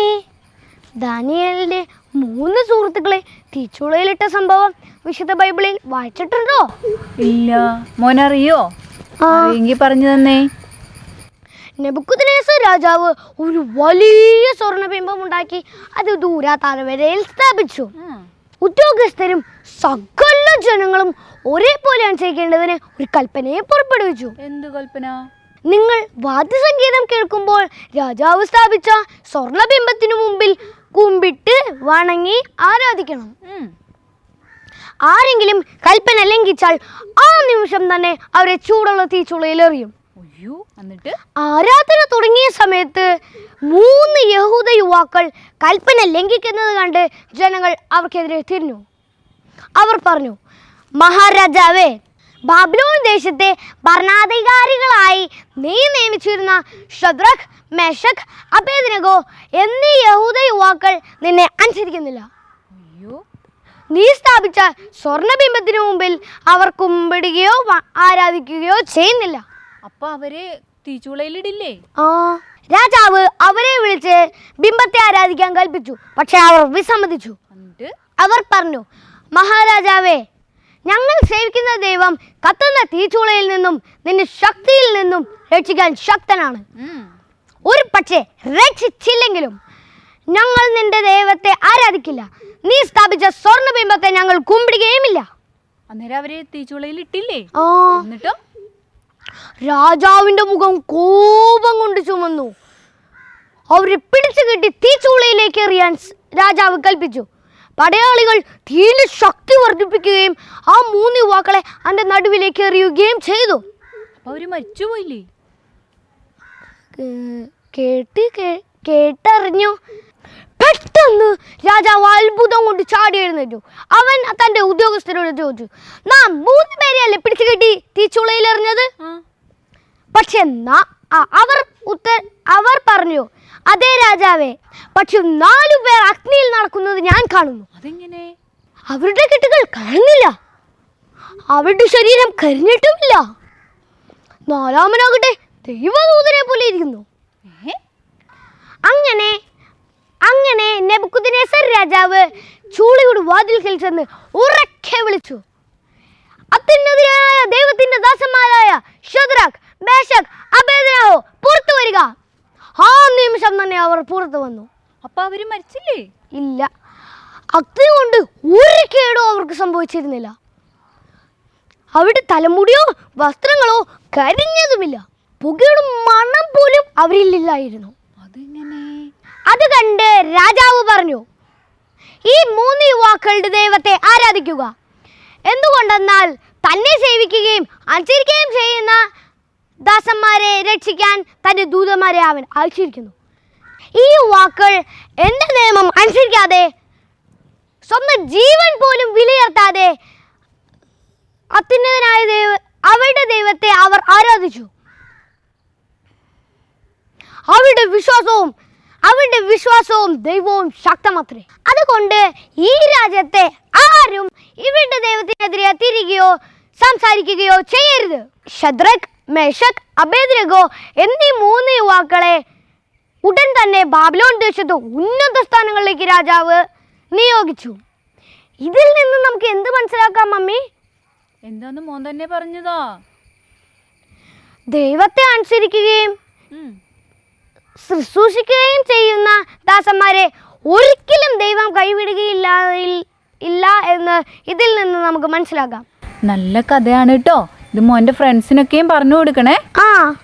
Mummy ദാനിയലിന്റെ മൂന്ന് സുഹൃത്തുക്കളെ തീച്ചുളയിലിട്ട സംഭവം വിശുദ്ധ ബൈബിളിൽ വായിച്ചിട്ടുണ്ടോ? ഇല്ല. മോനറിയോ? പറഞ്ഞു തന്നേ. നെബുക്കുദ്നേസർ രാജാവ് ഒരു വലിയ സ്വർണബിംബം ഉണ്ടാക്കി അത് ദൂരാ താഴ്വരയിൽ സ്ഥാപിച്ചു. ഉദ്യോഗസ്ഥരും സകല ജനങ്ങളും ഒരേപോലെ അനുസരിക്കേണ്ടതിന് ഒരു കൽപ്പനയെ പുറപ്പെടുവിച്ചു. എന്ത് കൽപ്പന? നിങ്ങൾ വാദ്യസംഗീതം കേൾക്കുമ്പോൾ രാജാവ് സ്ഥാപിച്ച സ്വർണബിംബത്തിനു മുമ്പിൽ കുമ്പിട്ട് വണങ്ങി ആരാധിക്കണം. ആരെങ്കിലും കൽപ്പന ലംഘിച്ചാൽ ആ നിമിഷം തന്നെ അവരെ ചൂടുള്ള തീച്ചുളയിൽ എറിയും. ആരാധന തുടങ്ങിയ സമയത്ത് മൂന്ന് യഹൂദ യുവാക്കൾ കൽപ്പന ലംഘിക്കുന്നത് കണ്ട് ജനങ്ങൾ അവർക്കെതിരെ തിരിഞ്ഞു. അവർ പറഞ്ഞു മഹാരാജാവേ ബാബിലോൺ ദേശത്തെ ഭരണാധികാരികളായി നീ നിയമിച്ചിരുന്ന ഷദ്രഖ് മെഷഖ് അബേദ്നഗോ എന്നീ യഹൂദ യുവാക്കൾ നിന്നെ അനുസരിക്കുന്നില്ല. നീ സ്ഥാപിച്ച സ്വർണബിംബത്തിന് മുമ്പിൽ അവർ കുമ്പിടുകയോ ആരാധിക്കുകയോ ചെയ്യുന്നില്ല. അപ്പൊ അവർ തീച്ചുളയിലിടില്ലേ? ആ. രാജാവ് അവരെ വിളിച്ച് ബിംബത്തെ ആരാധിക്കാൻ കൽപ്പിച്ചു. പക്ഷെ അവർ വിസമ്മതിച്ചു. അവർ പറഞ്ഞു മഹാരാജാവേ ഞങ്ങൾ സേവിക്കുന്ന ദൈവം കത്തുന്ന തീച്ചൂളയിൽ നിന്നും നിന്റെ ശക്തിയിൽ നിന്നും രക്ഷിക്കാൻ ശക്തനാണ്. ഒരു പക്ഷേ രക്ഷിച്ചില്ലെങ്കിലും ഞങ്ങൾ നിന്റെ ദൈവത്തെ ആരാധിക്കില്ല. നീ സ്ഥാപിച്ച സ്വർണബിംബത്തെ ഞങ്ങൾ കുമ്പിടുകയുമില്ല. അന്നേരം അവരെ തീച്ചുളയിൽ ഇട്ടില്ലേ? എന്നിട്ടും? രാജാവിന്റെ മുഖം കോപം കൊണ്ട് ചുമന്നു. അവരെ പിടിച്ചു കെട്ടി തീച്ചുളയിലേക്ക് എറിയാൻ രാജാവ് കൽപ്പിച്ചു. പടയാളികൾ തീരെ ശക്തി വർദ്ധിപ്പിക്കുകയും ആ മൂന്ന് യുവാക്കളെ അന്റെ നടുവിലേക്ക് എറിയുകയും ചെയ്തു. അപ്പോൾ മരിച്ചുപോയില്ലേ കേട്ട് കേട്ടറിഞ്ഞു. പെട്ടെന്ന് രാജാവ് അത്ഭുതം കൊണ്ട് ചാടി എഴുന്നേറ്റു. അവൻ തന്റെ ഉദ്യോഗസ്ഥരോട് ചോദിച്ചു നാം മൂന്ന് പേരെയല്ലേ പിടിച്ചു കെട്ടി തീച്ചുളയിൽ എറിഞ്ഞത്? പക്ഷെ അവർ ഉത്ത അവർ പറഞ്ഞു അതേ രാജാവേ പക്ഷെ നാലു പേർ അഗ്നിയിൽ നടക്കുന്നത് ഞാൻ കാണുന്നു. അതെങ്ങനെ? അവരുടെ കെട്ടുകൾ കഴിഞ്ഞില്ല അവരുടെ ശരീരം കരിഞ്ഞിട്ടുമില്ല. നാലാമനാകട്ടെ ദൈവദൂതനെ പോലെ ഇരിക്കുന്നു. അങ്ങനെ അങ്ങനെ നെബുക്കുദിനേസർ രാജാവ് ചൂളിയുടെ വാതിൽക്കൽ ചെന്ന് ഉറക്കെ വിളിച്ചു. അത്യുന്നതനായ ദൈവത്തിന്റെ ദാസന്മാരായ ഷദ്രാഖ് മേശക് അബേദനാഹോ പുറത്തു വരിക ആ നിമിഷം തന്നെ അവർ പുറത്തു വന്നു. അപ്പൊ അവർ മരിച്ചില്ലേ? ഇല്ല. അഗ്നി കൊണ്ട് ഒരു കേടോ അവർക്ക് സംഭവിച്ചിരുന്നില്ല. അവരുടെ തലമുടിയോ വസ്ത്രങ്ങളോ കരിഞ്ഞതുമില്ല. പുകയുടെ മണം പോലും അവരിലില്ലായിരുന്നു അതെങ്ങനെ? അത് കണ്ട് രാജാവ് പറഞ്ഞു ഈ മൂന്ന് യുവാക്കളുടെ ദൈവത്തെ ആരാധിക്കുക. എന്തുകൊണ്ടെന്നാൽ തന്നെ സേവിക്കുകയും അനുസരിക്കുകയും ചെയ്യുന്ന ദാസന്മാരെ രക്ഷിക്കാൻ തന്റെ ദൂതന്മാരെ അവൻ അയച്ചിരിക്കുന്നു. ഈ വാക്കുകൾ എന്റെ നിയമം അനുസരിക്കാതെ സ്വന്തം ജീവൻ പോലും വിലയിരുത്താതെ അത്യുന്നതനായ ദൈവ അവരുടെ ദൈവത്തെ അവർ ആരാധിച്ചു. അവരുടെ വിശ്വാസവും അവരുടെ വിശ്വാസവും ദൈവവും ശക്തമത്രേ. അതുകൊണ്ട് ഈ രാജ്യത്തെ ആരും ഇവരുടെ ദൈവത്തിനെതിരെ തിരികെയോ സംസാരിക്കുകയോ ചെയ്യരുത്. ഷദ്രക് മേഷക് അബേദ്രഗോ എന്നീ മൂന്ന് യുവാക്കളെ ഉടൻ തന്നെ ബാബിലോൺ ദേശത്ത് ഉന്നത സ്ഥാനങ്ങളിലേക്ക് രാജാവ് നിയോഗിച്ചു. ഇതിൽ നിന്ന് നമുക്ക് എന്ത് മനസ്സിലാക്കാം മമ്മി? എന്താന്ന് മോൻ തന്നെ പറഞ്ഞതോ. ദൈവത്തെ അനുസരിക്കുകയും. ശുശ്രൂഷിക്കുകയും ചെയ്യുന്ന ദാസന്മാരെ ഒരിക്കലും ദൈവം കൈവിടുകയില്ല ഇല്ല എന്ന് ഇതിൽ നിന്ന് നമുക്ക് മനസ്സിലാക്കാം. നല്ല കഥയാണ് കേട്ടോ ഇത് മോന്റെ ഫ്രണ്ട്സിനൊക്കെയും പറഞ്ഞു കൊടുക്കണേ. ആ.